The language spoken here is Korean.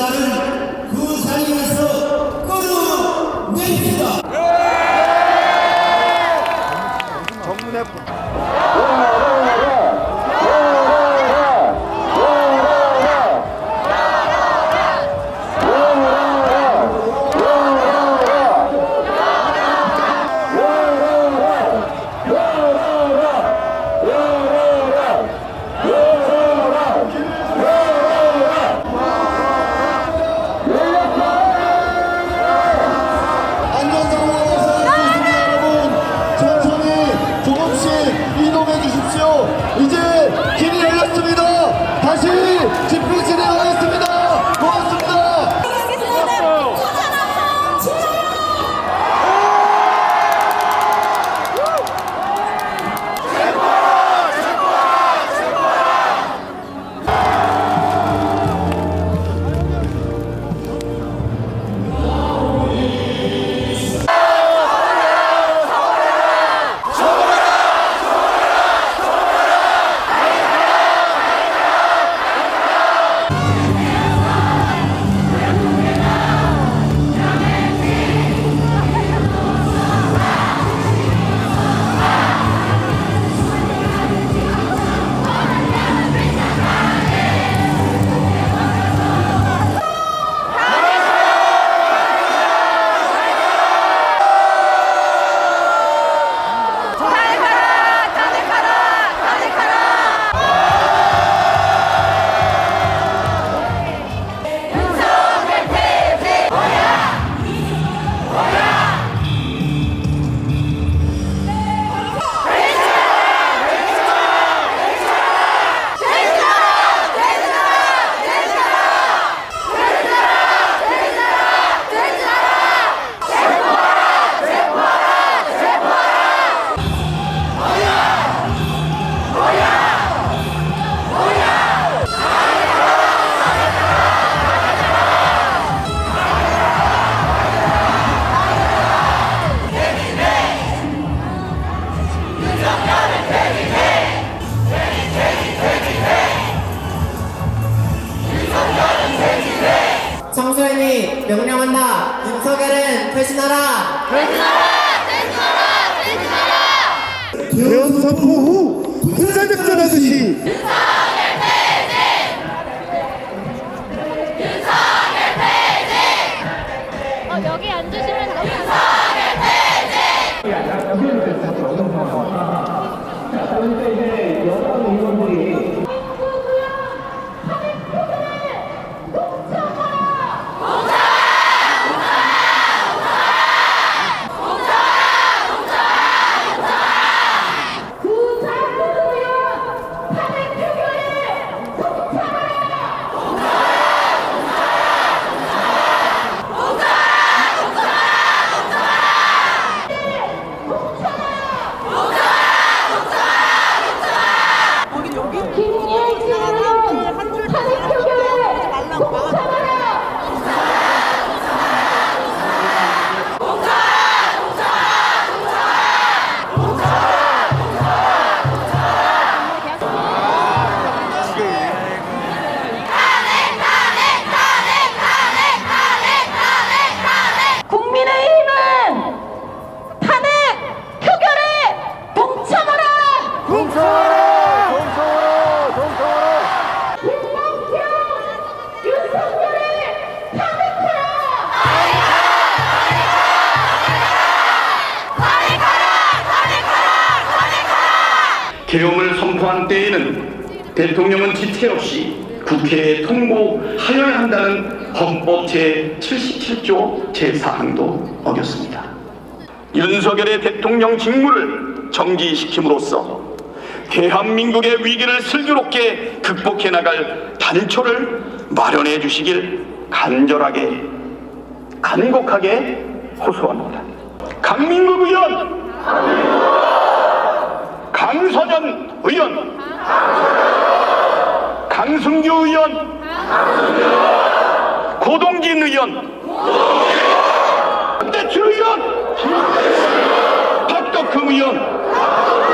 Onların 명령한다. 윤석열은 퇴진하라. 대원 선포 후 군사작전하듯이 계엄을 선포한 때에는 대통령은 지체 없이 국회에 통보하여야 한다는 헌법 제77조 제4항도 어겼습니다. 윤석열의 대통령 직무를 정지시킴으로써 대한민국의 위기를 슬기롭게 극복해 나갈 단초를 마련해 주시길 간절하게 간곡하게 호소합니다. 강민국 의원 강 선현 의원, 강승규 의원, 고동진 의원, 박대출 의원, 박덕흠 의원,